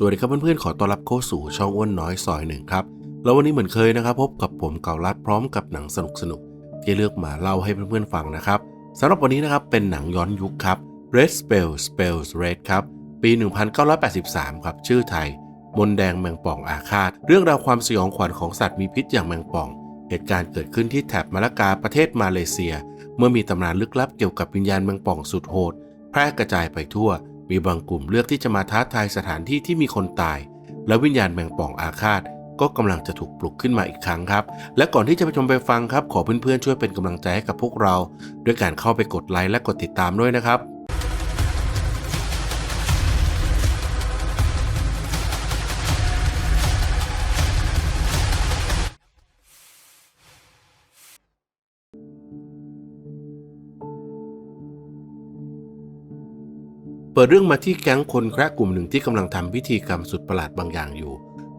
สวัสดีครับเพื่อนๆ ขอต้อนรับเข้าสู่ช่องอ้วนน้อยซอยหนึ่งครับ แล้ววันนี้เหมือนเคยนะครับ พบกับผมเก่าลัดพร้อมกับหนังสนุกๆที่เลือกมาเล่าให้เพื่อนๆฟังนะครับสำหรับวันนี้นะครับเป็นหนังย้อนยุคครับ Red Spell Spells Red ครับ ปี 1983 ครับ ชื่อไทย มนแดงแมงป่องอาฆาต เรื่องราวความสยองขวัญของสัตว์มีพิษอย่างแมงป่อง เหตุการณ์เกิดขึ้นที่แถบมาลากาประเทศมาเลเซีย เมื่อมีตำนานลึกลับเกี่ยวกับวิญญาณแมงป่องสุดโหด แพร่กระจายไปทั่ว มีบางกลุ่มเลือกที่จะมาท้าทายสถานที่ที่มีคนตาย และวิญญาณแมงป่องอาฆาต ก็กำลังจะถูกปลุกขึ้นมาอีกครั้งครับ และก่อนที่จะไปชมไปฟังครับ ขอเพื่อนๆช่วยเป็นกำลังใจให้กับพวกเรา ด้วยการเข้าไปกดไลค์และกดติดตามด้วยนะครับ ปิดเรื่องมาที่แก๊งคนแคระกลุ่มหนึ่งที่กำลังทำพิธีกรรมสุดประหลาดบางอย่างอยู่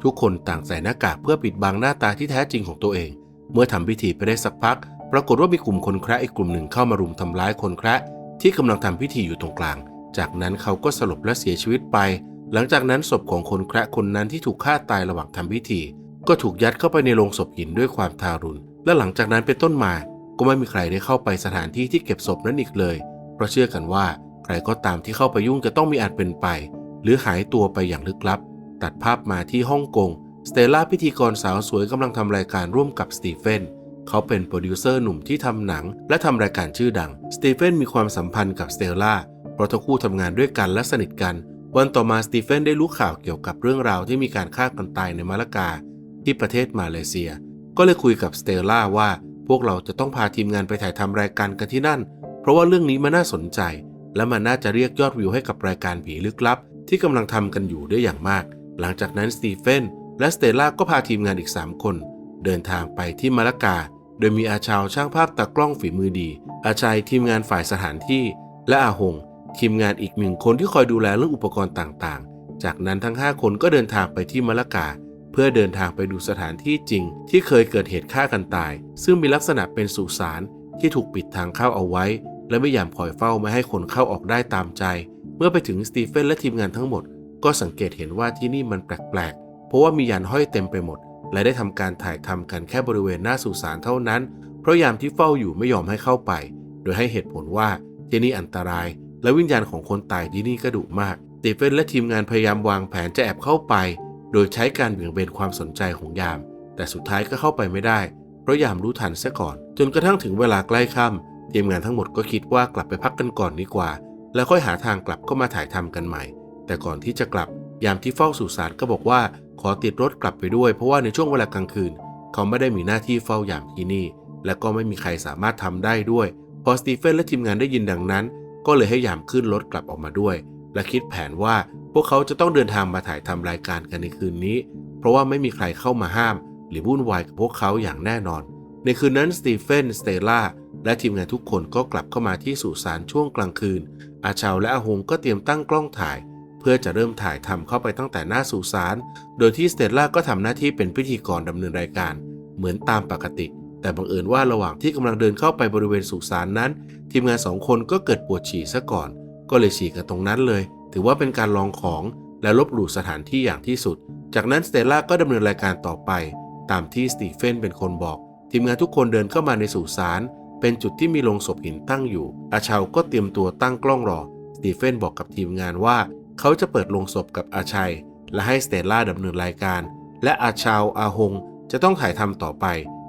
ทุกคนต่างใส่หน้ากากเพื่อปิดบังหน้าตาที่แท้จริงของตัวเอง เมื่อทำพิธีไปได้สักพัก ปรากฏว่ามีกลุ่มคนแคระอีกกลุ่มหนึ่งเข้ามารุมทำร้ายคนแคระที่กำลังทำพิธีอยู่ตรงกลาง จากนั้นเขาก็สลบและเสียชีวิตไป หลังจากนั้นศพของคนแคระคนนั้นที่ถูกฆ่าตายระหว่างทำพิธี ก็ถูกยัดเข้าไปในโลงศพหินด้วยความทารุณ และหลังจากนั้นเป็นต้นมา ก็ไม่มีใครได้เข้าไปสถานที่ที่เก็บศพนั้นอีกเลย เพราะเชื่อกันว่า รก็ตามที่เข้าไปยุ่งจะต้องมีอาจเป็นไป หรือหายตัวไปอย่างลึกลับ ตัดภาพมาที่ฮ่องกงสเตลล่าพิธีกรสาวสวยกำลังทำรายการร่วมกับสตีเฟนเขาเป็นโปรดิวเซอร์หนุ่มที่ทำหนัง และทำรายการชื่อดัง สตีเฟนมีความสัมพันธ์กับสเตลล่าเพราะทั้งคู่ทำงานด้วยกันและสนิทกัน วันต่อมาสตีเฟนได้รู้ข่าวเกี่ยวกับเรื่องราวที่มีการฆ่ากันตายในมาลากา ที่ประเทศมาเลเซีย ก็เลยคุยกับสเตลล่าว่า พวกเราจะต้องพาทีมงานไปถ่ายทำรายการกันที่นั่น เพราะว่าเรื่องนี้มันน่าสนใจ และมันน่าจะเรียกยอดวิวให้กับรายการผีลึกลับ ที่กำลังทำกันอยู่ได้อย่างมาก หลังจากนั้นสตีเฟนและสเตล่าก็พาทีมงานอีก 3 คน เดินทางไปที่มาลากา โดยมีอาชาวช่างภาพตากล้องฝีมือดี อาชัยทีมงานฝ่ายสถานที่ และอาหง ทีมงานอีกหนึ่งคนที่คอยดูแลเรื่องอุปกรณ์ต่างๆ จากนั้นทั้ง 5 คนก็เดินทางไปที่มาลากา เพื่อเดินทางไปดูสถานที่จริง ที่เคยเกิดเหตุฆ่ากันตาย ซึ่งมีลักษณะเป็นสุสานที่ถูกปิดทางเข้าเอาไว้ และไม่ยามคอยเฝ้าไม่ให้คนเข้าออกได้ตามใจ เมื่อไปถึงสตีเฟนและทีมงานทั้งหมด ก็สังเกตเห็นว่าที่นี่มันแปลกๆ เพราะว่ามียันห้อยเต็มไปหมด และได้ทำการถ่ายทำกันแค่บริเวณหน้าสุสานเท่านั้น เพราะยามที่เฝ้าอยู่ไม่ยอมให้เข้าไป โดยให้เหตุผลว่าที่นี่อันตราย และวิญญาณของคนตายที่นี่ก็ดุมากสตีเฟนและทีมงานพยายามวางแผนจะแอบเข้าไป โดยใช้การเบี่ยงเบนความสนใจของยาม แต่สุดท้ายก็เข้าไปไม่ได้ เพราะยามรู้ทันซะก่อน จนกระทั่งถึงเวลาใกล้ค่ำ ทีมงานทั้งหมดก็คิดว่ากลับไปพักกันก่อนดีกว่า แล้วค่อยหาทางกลับเข้ามาถ่ายทำกันใหม่ แต่ก่อนที่จะกลับ ยามที่เฝ้าสุสานก็บอกว่าขอติดรถกลับไปด้วย เพราะว่าในช่วงเวลากลางคืน เขาไม่ได้มีหน้าที่เฝ้ายามที่นี่ และก็ไม่มีใครสามารถทำได้ด้วย พอสตีเฟนและทีมงานได้ยินดังนั้น ก็เลยให้ยามขึ้นรถกลับออกมาด้วย และคิดแผนว่าพวกเขาจะต้องเดินทางมาถ่ายทำรายการกันในคืนนี้ เพราะว่าไม่มีใครเข้ามาห้าม หรือวุ่นวายกับพวกเขาอย่างแน่นอน ในคืนนั้นสตีเฟนสเตล่า และทีมงานทุกคนก็กลับเข้ามาที่สุสานช่วงกลางคืน อาชาวและอาหงก็เตรียมตั้งกล้องถ่าย เพื่อจะเริ่มถ่ายทำเข้าไปตั้งแต่หน้าสุสาน โดยที่สเตลล่าก็ทำหน้าที่เป็นพิธีกรดำเนินรายการ เหมือนตามปกติ แต่บังเอิญว่าระหว่างที่กำลังเดินเข้าไปบริเวณสุสานนั้น ทีมงานสองคนก็เกิดปวดฉี่ซะก่อน ก็เลยฉี่กันตรงนั้นเลย ถือว่าเป็นการลองของและลบหลู่สถานที่อย่างที่สุด จากนั้นสเตลล่าก็ดำเนินรายการต่อไป ตามที่สตีเฟนเป็นคนบอก ทีมงานทุกคนเดินเข้ามาในสุสาน เป็นจุดที่มีโลงศพหินตั้งอยู่ อาชาวก็เตรียมตัวตั้งกล้องรอ สตีเฟนบอกกับทีมงานว่า เขาจะเปิดโลงศพกับอาชัย และให้สเตล่าดำเนินรายการ และอาชาวอาหงจะต้องถ่ายทำต่อไป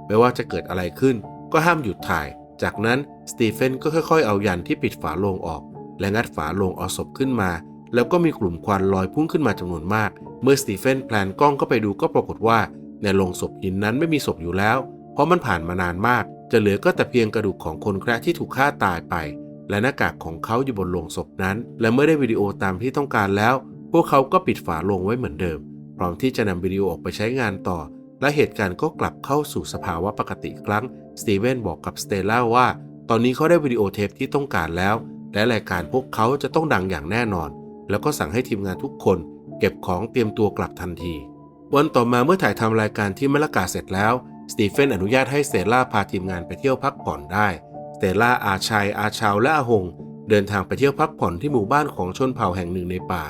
ไม่ว่าจะเกิดอะไรขึ้น ก็ห้ามหยุดถ่าย จากนั้นสตีเฟนก็ค่อยๆ เอายันที่ปิดฝาโลงออก และงัดฝาโลงเอาศพขึ้นมา แล้วก็มีกลุ่มควันลอยพุ่งขึ้นมาจำนวนมาก เมื่อสตีเฟนแพลนกล้องเข้าไปดูก็ปรากฏว่า ในโลงศพหินนั้นไม่มีศพอยู่แล้ว เพราะมันผ่านมานานมาก จะเหลือก็แต่เพียงกระดูกของคนแคระที่ถูกฆ่าตายไป และหน้ากากของเขาอยู่บนโลงศพนั้น และเมื่อได้วิดีโอตามที่ต้องการแล้ว พวกเขาก็ปิดฝาโลงไว้เหมือนเดิม พร้อมที่จะนำวิดีโอออกไปใช้งานต่อ และเหตุการณ์ก็กลับเข้าสู่สภาวะปกติครั้งสตีเวนบอกกับสเตลล่าว่า ตอนนี้เขาได้วิดีโอเทปที่ต้องการแล้ว และรายการพวกเขาจะต้องดังอย่างแน่นอน แล้วก็สั่งให้ทีมงานทุกคน เก็บของเตรียมตัวกลับทันที วันต่อมาเมื่อถ่ายทำรายการที่มะละกาเสร็จแล้ว สตีเฟนอนุญาตให้สเตล่าพาทีมงานไปเที่ยวพักผ่อนได้สเตล่าอาชัย อาชาวและอาหง เดินทางไปเที่ยวพักผ่อนที่หมู่บ้านของชนเผ่าแห่งหนึ่งในป่า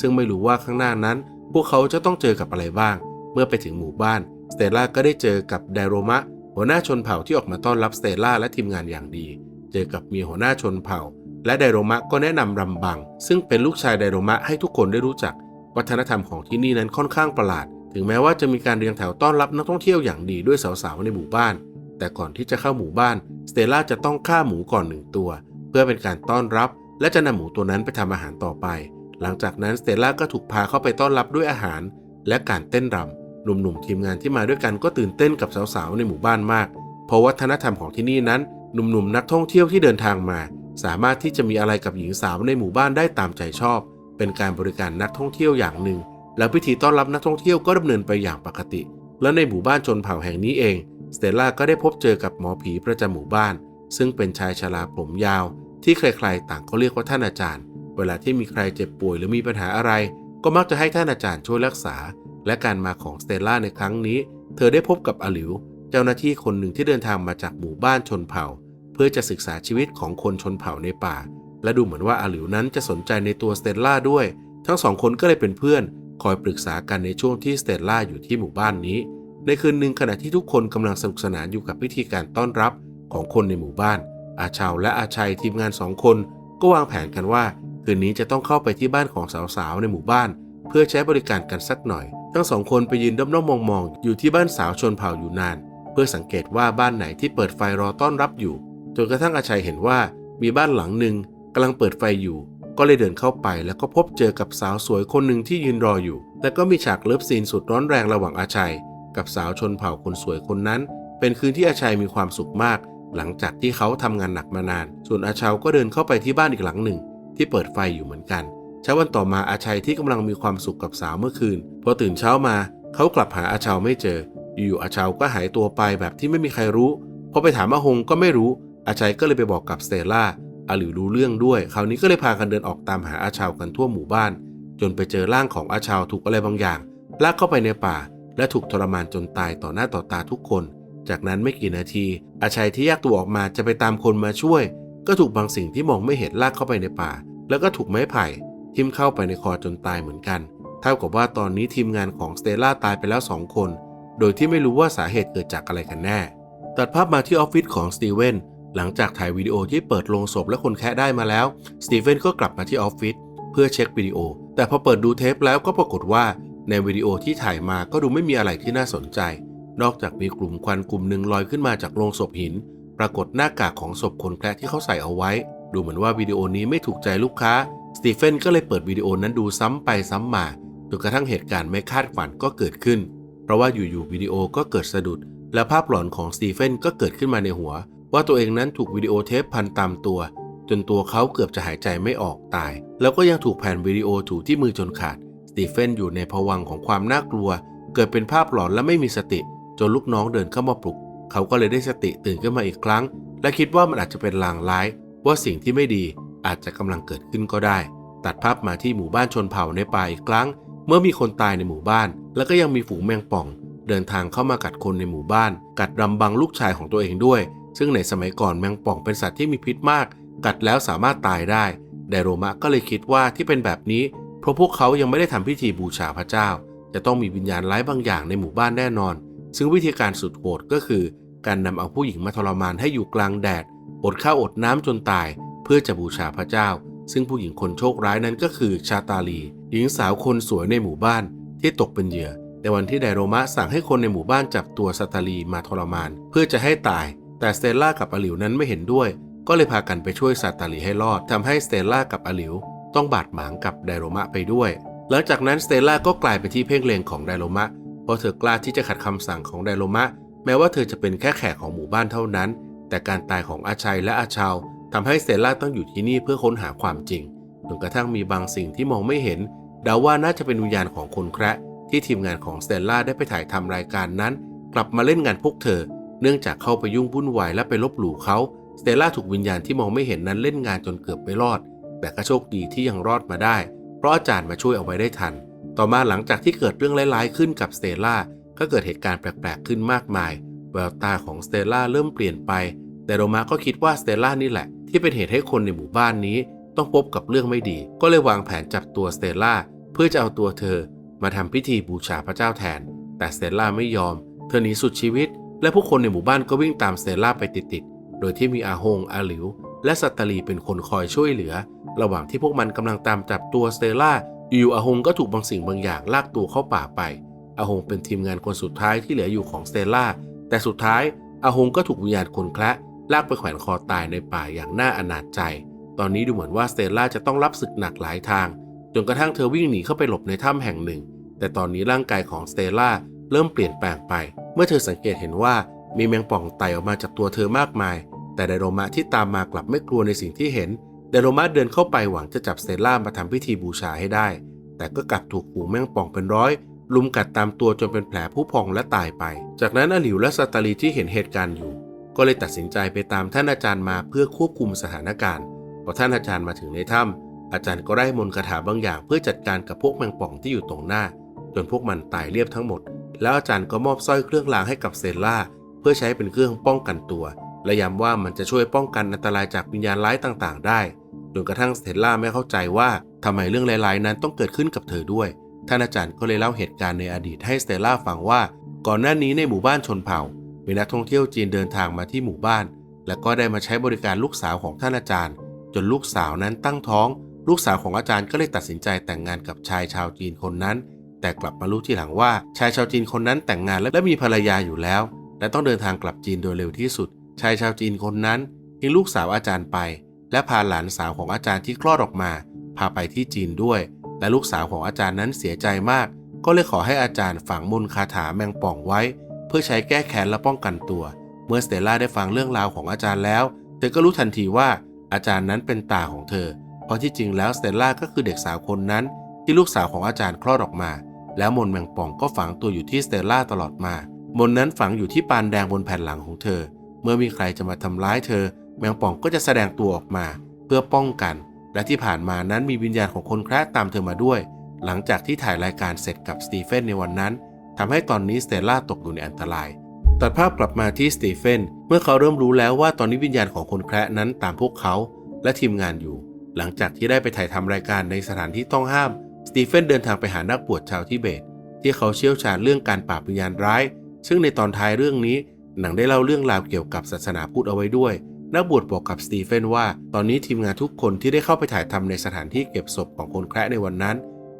ซึ่งไม่รู้ว่าข้างหน้านั้น พวกเขาจะต้องเจอกับอะไรบ้าง เมื่อไปถึงหมู่บ้านสเตล่าก็ได้เจอกับไดโรมะ หัวหน้าชนเผ่าที่ออกมาต้อนรับสเตล่าและทีมงานอย่างดี เจอกับมีหัวหน้าชนเผ่า และไดโรมะก็แนะนำรำบัง ซึ่งเป็นลูกชายไดโรมะให้ทุกคนได้รู้จัก วัฒนธรรมของที่นี่นั้นค่อนข้างประหลาด ถึงแม้ว่าจะมีการเรียงแถวต้อนรับนักท่องเที่ยวอย่างดีด้วยสาวๆในหมู่บ้าน แต่ก่อนที่จะเข้าหมู่บ้านสเตล่าจะต้องฆ่าหมูก่อนหนึ่งตัว เพื่อเป็นการต้อนรับ และจะนำหมูตัวนั้นไปทำอาหารต่อไป หลังจากนั้นสเตลล่าก็ถูกพาเข้าไปต้อนรับด้วยอาหาร และการเต้นรำหนุ่มๆทีมงานที่มาด้วยกันก็ตื่นเต้นกับสาวๆในหมู่บ้านมาก เพราะวัฒนธรรมของที่นี่นั้น หนุ่มๆนักท่องเที่ยวที่เดินทางมา สามารถที่จะมีอะไรกับหญิงสาวในหมู่บ้านได้ตามใจชอบ เป็นการบริการนักท่องเที่ยวอย่างหนึ่ง แล้วพิธีต้อนรับนักท่องเที่ยวก็ดำเนินไปอย่างปกติ และในหมู่บ้านชนเผ่าแห่งนี้เอง สเตลล่าก็ได้พบเจอกับหมอผีประจำหมู่บ้าน ซึ่งเป็นชายชราผมยาว ที่ใครๆ ต่างก็เรียกว่าท่านอาจารย์ เวลาที่มีใครเจ็บป่วยหรือมีปัญหาอะไร ก็มักจะให้ท่านอาจารย์ช่วยรักษา และการมาของสเตลล่าในครั้งนี้ เธอได้พบกับอลิว เจ้าหน้าที่คนหนึ่งที่เดินทางมาจากหมู่บ้านชนเผ่า เพื่อจะศึกษาชีวิตของคนชนเผ่าในป่า และดูเหมือนว่าอาหลิวนั้นจะสนใจในตัวสเตลล่าด้วย ทั้งสองคนก็เลยเป็นเพื่อน คอยปรึกษากันในช่วงที่สเตลล่าอยู่ที่หมู่บ้านนี้ ในคืนหนึ่งขณะที่ทุกคนกำลังสนุกสนานอยู่กับพิธีการต้อนรับของคนในหมู่บ้าน อาชาวและอาชัยทีมงานสองคน ก็วางแผนกันว่า คืนนี้จะต้องเข้าไปที่บ้านของสาวๆในหมู่บ้าน เพื่อใช้บริการกันสักหน่อย ทั้งสองคนไปยืนด้อมๆมองๆอยู่ที่บ้านสาวชนเผ่าอยู่นาน เพื่อสังเกตว่าบ้านไหนที่เปิดไฟรอต้อนรับอยู่จนกระทั่งอาชัยเห็นว่ามีบ้านหลังหนึ่งกำลังเปิดไฟอยู่ ก็เลยเดินเข้าไปแล้วก็พบเจอกับสาวสวยคนหนึ่งที่ยืนรออยู่และก็มีฉากเลิฟซีนสุดร้อนแรงระหว่างอาชัย กับสาวชนเผ่าคนสวยคนนั้น เป็นคืนที่อาชัยมีความสุขมาก หลังจากที่เขาทำงานหนักมานาน ส่วนอาชาวก็เดินเข้าไปที่บ้านอีกหลังหนึ่ง ที่เปิดไฟอยู่เหมือนกันเช้าวันต่อมาอาชัยที่กำลังมีความสุขกับสาวเมื่อคืนพอตื่นเช้ามาเขากลับหาอาชาวไม่เจอ อยู่ๆอาชาวก็หายตัวไปแบบที่ไม่มีใครรู้พอไปถามอาหงก็ไม่รู้อาชัยก็เลยไปบอกกับสเตล่า อาหลิวรู้เรื่องด้วย คราวนี้ก็เลยพากันเดินออกตามหาอาชาวกันทั่วหมู่บ้าน จนไปเจอร่างของอาชาวถูกอะไรบางอย่างลากเข้าไปในป่า และถูกทรมานจนตายต่อหน้าต่อตาทุกคน จากนั้นไม่กี่นาที อาชัยที่แยกตัวออกมาจะไปตามคนมาช่วย ก็ถูกบางสิ่งที่มองไม่เห็นลากเข้าไปในป่า แล้วก็ถูกไม้ไผ่ทิ่มเข้าไปในคอจนตายเหมือนกัน เท่ากับว่าตอนนี้ทีมงานของสเตล่าตายไปแล้วสองคน โดยที่ไม่รู้ว่าสาเหตุเกิดจากอะไรกันแน่ ตัดภาพมาที่ออฟฟิศของสตีเวน หลังจากถ่ายวิดีโอที่เปิดโลงศพและคนแคะได้มาแล้ว สตีเวนก็กลับมาที่ออฟฟิศเพื่อเช็ควิดีโอ แต่พอเปิดดูเทปแล้วก็ปรากฏว่าในวิดีโอที่ถ่ายมาก็ดูไม่มีอะไรที่น่าสนใจ นอกจากมีกลุ่มควันกลุ่มหนึ่งลอยขึ้นมาจากโลงศพหิน ปรากฏหน้ากากของศพคนแคระที่เขาใส่เอาไว้ ดูเหมือนว่าวิดีโอนี้ไม่ถูกใจลูกค้า สตีเฟนก็เลยเปิดวิดีโอนั้นดูซ้ำไปซ้ำมาจนกระทั่งเหตุการณ์ไม่คาดฝันก็เกิดขึ้น เพราะว่าอยู่ๆวิดีโอก็เกิดสะดุด และภาพหลอนของสตีเฟนก็เกิดขึ้นมาในหัว ว่าตัวเองนั้นถูกวิดีโอเทปพันตามตัว จนตัวเขาเกือบจะหายใจไม่ออกตาย แล้วก็ยังถูกแผ่นวิดีโอถูที่มือจนขาด สตีเฟนอยู่ในภวังของความน่ากลัว เกิดเป็นภาพหลอนและไม่มีสติ จนลูกน้องเดินเข้ามาปลุก เขาก็เลยได้สติตื่นขึ้นมาอีกครั้ง และคิดว่ามันอาจจะเป็นลางร้าย ว่าสิ่งที่ไม่ดีอาจจะกำลังเกิดขึ้นก็ได้ ตัดภาพมาที่หมู่บ้านชนเผ่าในป่าอีกครั้ง เมื่อมีคนตายในหมู่บ้าน แล้วก็ยังมีฝูงแมงป่อง เดินทางเข้ามากัดคนในหมู่บ้าน กัดรำบังลูกชายของตัวเองด้วย ซึ่งในสมัยก่อนแมงป่องเป็นสัตว์ที่มีพิษมาก กัดแล้วสามารถตายได้ ไดโรมะก็เลยคิดว่าที่เป็นแบบนี้ เพราะพวกเขายังไม่ได้ทำพิธีบูชาพระเจ้า จะต้องมีวิญญาณร้ายบางอย่างในหมู่บ้านแน่นอน ซึ่งวิธีการสุดโหดก็คือ การนำเอาผู้หญิงมาทรมานให้อยู่กลางแดด อดข้าวอดน้ำจนตาย เพื่อจะบูชาพระเจ้า ซึ่งผู้หญิงคนโชคร้ายนั้นก็คือชาตาลี หญิงสาวคนสวยในหมู่บ้าน ที่ตกเป็นเหยื่อในวันที่ไดโรมะสั่งให้คนในหมู่บ้านจับตัวซาตาลีมาทรมาน เพื่อจะให้ตาย แต่สเตลล่ากับอลิวนั้นไม่เห็นด้วย ก็เลยพากันไปช่วยซาตาลีให้รอดทำให้สเตลล่ากับอลิวต้องบาดหมางกับไดโรมะไปด้วย หลังจากนั้นสเตลล่าก็กลายเป็นที่เพ่งเล็งของไดโรมะ เพราะเธอกล้าที่จะขัดคำสั่งของไดโรมะ แม้ว่าเธอจะเป็นแค่แขกของหมู่บ้านเท่านั้น แต่การตายของอาชัยและอาชาวทำให้สเตลล่าต้องอยู่ที่นี่เพื่อค้นหาความจริง จนกระทั่งมีบางสิ่งที่มองไม่เห็นเดาว่าน่าจะเป็นวิญญาณของคนแคระที่ทีมงานของสเตลล่าได้ไปถ่ายทำรายการนั้น กลับมาเล่นงานพวกเธอ เนื่องจากเข้าไปยุ่งวุ่นวายและไปลบหลู่เขาสเตล่าถูกวิญญาณที่มองไม่เห็นนั้นเล่นงานจนเกือบไม่รอด แต่ก็โชคดีที่ยังรอดมาได้ เพราะอาจารย์มาช่วยเอาไว้ได้ทัน ต่อมาหลังจากที่เกิดเรื่องร้ายๆขึ้นกับสเตล่าก็เกิดเหตุการณ์แปลกๆขึ้นมากมาย แววตาของสเตล่าเริ่มเปลี่ยนไป แต่โรมาก็คิดว่าสเตล่านี่แหละ ที่เป็นเหตุให้คนในหมู่บ้านนี้ ต้องพบกับเรื่องไม่ดี ก็เลยวางแผนจับตัวสเตล่าเพื่อจะเอาตัวเธอ มาทำพิธีบูชาพระเจ้าแทน แต่สเตล่าไม่ยอม เธอหนีสุดชีวิต และผู้คนในหมู่บ้านก็วิ่งตามสเตลล่าไปติดๆ โดยที่มีอาฮงอาหลิว และสัตตลีเป็นคนคอยช่วยเหลือ ระหว่างที่พวกมันกำลังตามจับตัวสเตลล่า อยู่อาฮงก็ถูกบางสิ่งบางอย่างลากตัวเข้าป่าไป อาฮงเป็นทีมงานคนสุดท้ายที่เหลืออยู่ของสเตลล่า แต่สุดท้ายอาฮงก็ถูกวิญญาณคนแคละลากไปแขวนคอตายในป่าอย่างน่าอนาจใจ ตอนนี้ดูเหมือนว่าสเตลล่าจะต้องรับศึกหนักหลายทาง จนกระทั่งเธอวิ่งหนีเข้าไปหลบในถ้ำแห่งหนึ่ง แต่ตอนนี้ร่างกายของสเตลล่าเริ่มเปลี่ยนแปลงไป เมื่อเธอสังเกตเห็นว่ามีแมงป่องไต่ออกมาจากตัวเธอมากมาย แต่ไดโรมะที่ตามมากลับไม่กลัวในสิ่งที่เห็น ไดโรมะเดินเข้าไปหวังจะจับสเตล่ามาทำพิธีบูชาให้ได้ แต่ก็กลับถูกฝูงแมงป่องเป็นร้อย ลุมกัดตามตัวจนเป็นแผลผู้พองและตายไป จากนั้นอหลิวและสตาลีที่เห็นเหตุการณ์อยู่ ก็เลยตัดสินใจไปตามท่านอาจารย์มาเพื่อควบคุมสถานการณ์ พอท่านอาจารย์มาถึงในถ้ำอาจารย์ก็ได้มนต์คาถาบางอย่างเพื่อจัดการกับพวกแมงป่องที่อยู่ตรงหน้า จนพวกมันตายเรียบทั้งหมด แล้วอาจารย์ก็มอบสร้อยเครื่องรางให้กับเซล่าเพื่อใช้เป็นเครื่องป้องกันตัว และย้ำว่ามันจะช่วยป้องกันอันตรายจากวิญญาณร้ายต่างๆ ได้จนกระทั่งเตลล่าไม่เข้าใจว่าทำไมเรื่องร้ายๆนั้นต้องเกิดขึ้นกับเธอด้วยท่านอาจารย์ก็เลยเล่าเหตุการณ์ในอดีตให้สเตล่าฟังว่า ก่อนหน้านี้ในหมู่บ้านชนเผ่า มีนักท่องเที่ยวจีนเดินทางมาที่หมู่บ้าน และก็ได้มาใช้บริการลูกสาวของท่านอาจารย์ จนลูกสาวนั้นตั้งท้อง ลูกสาวของอาจารย์ก็เลยตัดสินใจแต่งงานกับชายชาวจีนคนนั้น แต่กลับมารู้ทีหลังว่าชายชาวจีนคนนั้นแต่งงานและมีภรรยาอยู่แล้ว และต้องเดินทางกลับจีนโดยเร็วที่สุด ชายชาวจีนคนนั้นทิ้งลูกสาวอาจารย์ไป และพาหลานสาวของอาจารย์ที่คลอดออกมา พาไปที่จีนด้วยและลูกสาวของอาจารย์นั้นเสียใจมาก ก็เลยขอให้อาจารย์ฝังมนต์คาถาแมงป่องไว้ เพื่อใช้แก้แค้นและป้องกันตัว เมื่อสเตล่าได้ฟังเรื่องราวของอาจารย์แล้ว เธอก็รู้ทันทีว่าอาจารย์นั้นเป็นตาของเธอ เพราะที่จริงแล้วสเตล่าก็คือเด็กสาวคนนั้น ที่ลูกสาวของอาจารย์คลอดออกมา แล้วมนแมงป่องก็ฝังตัวอยู่ที่สเตลล่าตลอดมา มนนั้นฝังอยู่ที่ปานแดงบนแผ่นหลังของเธอ เมื่อมีใครจะมาทำร้ายเธอ แมงป่องก็จะแสดงตัวออกมา เพื่อป้องกัน และที่ผ่านมานั้นมีวิญญาณของคนแคระตามเธอมาด้วย หลังจากที่ถ่ายรายการเสร็จกับสตีเฟนในวันนั้นทำให้ตอนนี้สเตลล่าตกอยู่ในอันตรายตัดภาพกลับมาที่สตีเฟนเมื่อเขาเริ่มรู้แล้วว่าตอนนี้วิญญาณของคนแคระนั้นตามพวกเขา และทีมงานอยู่ หลังจากที่ได้ไปถ่ายทำรายการในสถานที่ต้องห้าม ตีเฟนเดินทางไปหานักบวชชาวทิเบต ที่เขาเชี่ยวชาญเรื่องการปราบวิญญาณร้าย ซึ่งในตอนท้ายเรื่องนี้ หนังได้เล่าเรื่องราวเกี่ยวกับศาสนาพุทธเอาไว้ด้วย นักบวชบอกกับสตีเฟนว่า ตอนนี้ทีมงานทุกคนที่ได้เข้าไปถ่ายทำในสถานที่เก็บศพของคนแคระในวันนั้น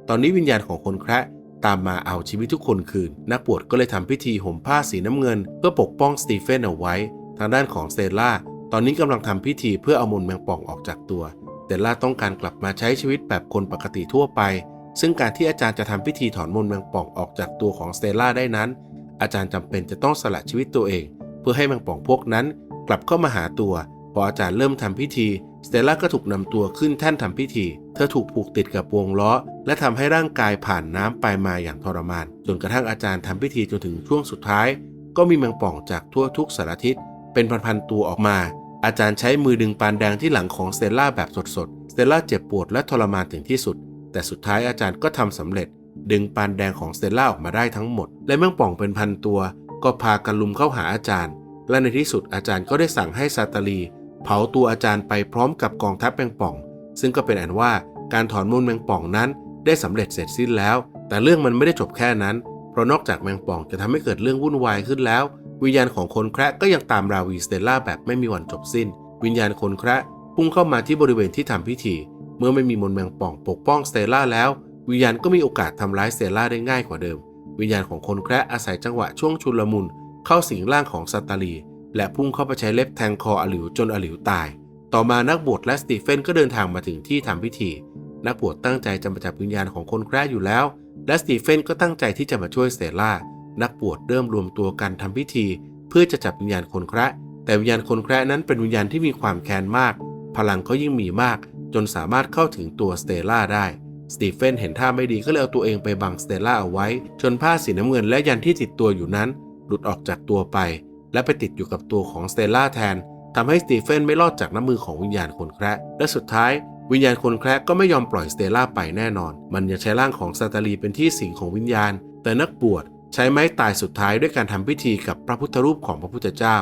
ตอนนี้วิญญาณของคนแคระตามมาเอาชีวิตทุกคนคืน นักบวชก็เลยทำพิธีห่มผ้าสีน้ำเงิน เพื่อปกป้องสตีเฟนเอาไว้ ทางด้านของเซล่าตอนนี้กำลังทำพิธีเพื่อเอามนต์แมงป่องออกจากตัวเซล่าต้องการกลับมาใช้ชีวิตแบบคนปกติทั่วไป ซึ่งการที่อาจารย์จะทำพิธีถอนมนต์แมงป่องออกจากตัวของสเตล่าได้นั้น อาจารย์จำเป็นจะต้องสละชีวิตตัวเอง เพื่อให้แมงป่องพวกนั้นกลับเข้ามาหาตัว พออาจารย์เริ่มทำพิธีสเตล่าก็ถูกนำตัวขึ้นแท่นทำพิธี เธอถูกผูกติดกับวงล้อ และทำให้ร่างกายผ่านน้ำไปมาอย่างทรมาน จนกระทั่งอาจารย์ทำพิธีจนถึงช่วงสุดท้าย ก็มีแมงป่องจากทั่วทุกสารทิศเป็นพันๆตัวออกมา อาจารย์ใช้มือดึงปานแดงที่หลังของสเตล่าแบบสดๆสเตล่าเจ็บปวดและทรมานถึงที่สุด แต่สุดท้ายอาจารย์ก็ทำสำเร็จ ดึงปานแดงของสเตลล่าออกมาได้ทั้งหมด และแมงป่องเป็นพันตัว ก็พากันลุมเข้าหาอาจารย์ และในที่สุดอาจารย์ก็ได้สั่งให้ซาตาลี เผาตัวอาจารย์ไปพร้อมกับกองทัพแมงป่อง ซึ่งก็เป็นอันว่าการถอนมนต์แมงป่องนั้น ได้สำเร็จเสร็จสิ้นแล้ว แต่เรื่องมันไม่ได้จบแค่นั้นเพราะนอกจากแมงป่องจะทำให้เกิดเรื่องวุ่นวายขึ้นแล้ว วิญญาณของคนแคระก็ยังตามราวีสเตลล่าแบบไม่มีวันจบสิ้น วิญญาณคนแคระพุ่งเข้ามาที่บริเวณที่ทำพิธี เมื่อไม่มีมนต์แมงป่องปกป้องสเตล่าแล้ว วิญญาณก็มีโอกาสทำร้ายสเตล่าได้ง่ายกว่าเดิม วิญญาณของคนแคระอาศัยจังหวะช่วงชุลมุน เข้าสิงร่างของซัตตาลี และพุ่งเข้าไปใช้เล็บแทงคออหลิวจนอหลิวตาย ต่อมานักบวชและสตีเฟนก็เดินทางมาถึงที่ทำพิธี นักบวชตั้งใจจะมาจับวิญญาณของคนแคระอยู่แล้ว และสตีเฟนก็ตั้งใจที่จะมาช่วยสเตลล่านักบวชเริ่มรวมตัวกันทำพิธี เพื่อจะจับวิญญาณคนแคระแต่วิญญาณคนแคระนั้นเป็นวิญญาณที่มีความแค้นมาก พลังก็ยิ่งมีมาก จนสามารถเข้าถึงตัวสเตล่าได้สตีเฟนเห็นท่าไม่ดีก็เลยเอาตัวเองไปบังสเตล่าเอาไว้ จนผ้าสีน้ำเงินและยันที่ติดตัวอยู่นั้น หลุดออกจากตัวไป และไปติดอยู่กับตัวของสเตล่าแทนทำให้สตีเฟนไม่รอดจากน้ำมือของวิญญาณคนแคระและสุดท้าย วิญญาณคนแคระก็ไม่ยอมปล่อยสเตลล่าไปแน่นอน มันยังใช้ร่างของซาตาลีเป็นที่สิงของวิญญาณ แต่นักบวชใช้ไม้ตายสุดท้ายด้วยการทำพิธีกับพระพุทธรูปของพระพุทธเจ้า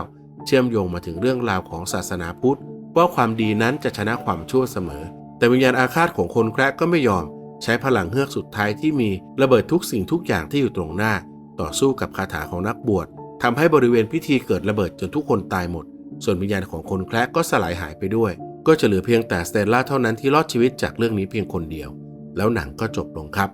เชื่อมโยงมาถึงเรื่องราวของศาสนาพุทธ ว่าความดีนั้นจะชนะความชั่วเสมอ แต่วิญญาณอาฆาตของคนแคระก็ไม่ยอม ใช้พลังเฮือกสุดท้ายที่มีระเบิดทุกสิ่งทุกอย่างที่อยู่ตรงหน้า ต่อสู้กับคาถาของนักบวชทำให้บริเวณพิธีเกิดระเบิดจนทุกคนตายหมด ส่วนวิญญาณของคนแคระก็สลายหายไปด้วย ก็จะเหลือเพียงแต่สเตลล่าเท่านั้นที่รอดชีวิตจากเรื่องนี้เพียงคนเดียว แล้วหนังก็จบลงครับ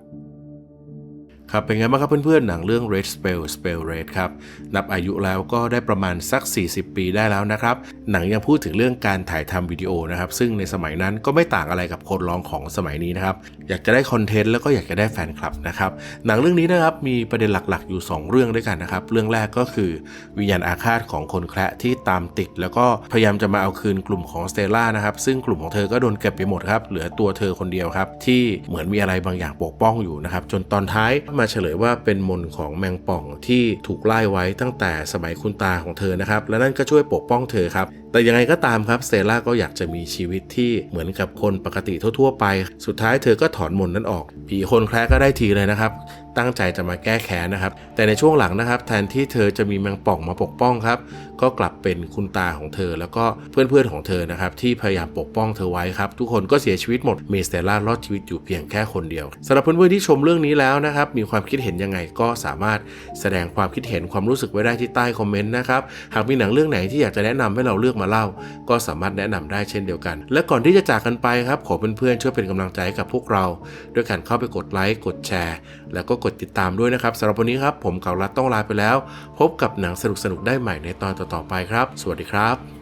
ครับเป็นไงบ้างครับเพื่อนๆ หนังเรื่อง Red Spell Spell Red ครับ นับอายุแล้วก็ได้ประมาณสัก 40 ปีได้แล้วนะครับ หนังยังพูดถึงเรื่องการถ่ายทำวิดีโอนะครับ ซึ่งในสมัยนั้นก็ไม่ต่างอะไรกับคนร้องของสมัยนี้นะครับ อยากจะได้คอนเทนต์แล้วก็อยากจะได้แฟนคลับนะครับ หนังเรื่องนี้นะครับมีประเด็นหลักๆ อยู่ 2 เรื่องด้วยกันนะครับ เรื่องแรกก็คือวิญญาณอาฆาตของคนแคระที่ตามติด แล้วก็พยายามจะมาเอาคืนกลุ่มของสเตลล่านะครับ ซึ่งกลุ่มของเธอก็โดนเก็บไปหมดครับ เหลือตัวเธอคนเดียวครับที่เหมือนมีอะไรบางอย่างปกป้องอยู่นะครับจนตอนท้ายมาเฉลยว่าเป็นมนของแมงป่องที่ถูกไล่ไว้ตั้งแต่สมัยคุณตาของเธอนะครับ และนั่นก็ช่วยปกป้องเธอครับ แต่ยังไงก็ตามครับสเตล่าก็อยากจะมีชีวิตที่เหมือนกับคนปกติทั่ว ๆ ไป สุดท้ายเธอก็ถอนมนต์นั้นออก ผีคนแคระก็ได้ทีเลยนะครับ ตั้งใจจะมาแก้แค้นนะครับ แต่ในช่วงหลังนะครับ แทนที่เธอจะมีแมงป่องมาปกป้องครับ ก็กลับเป็นคุณตาของเธอ แล้วก็เพื่อนๆของเธอนะครับที่พยายามปกป้องเธอไว้ครับ ทุกคนก็เสียชีวิตหมดมีสเตล่ารอดชีวิตอยู่เพียงแค่คนเดียวสำหรับเพื่อนๆที่ชมเรื่องนี้แล้วนะครับมีความคิดเห็นยังไงก็สามารถแสดงความคิดเห็นความรู้สึกไว้ได้ที่ใต้คอมเมนต์นะครับหากมีหนังเรื่องไหนที่อยากจะแนะนำให้เราเลือกมาเล่า ก็สามารถแนะนำได้เช่นเดียวกัน และก่อนที่จะจากกันไปครับขอเพื่อนๆช่วยเป็นกำลังใจให้กับพวกเรา ด้วยการเข้าไปกดไลค์กดแชร์ แล้วก็กดติดตามด้วยนะครับสำหรับวันนี้ครับผมเก่ารัดต้องลาไปแล้ว พบกับหนังสนุกๆได้ใหม่ในตอนต่อๆไปครับ สวัสดีครับ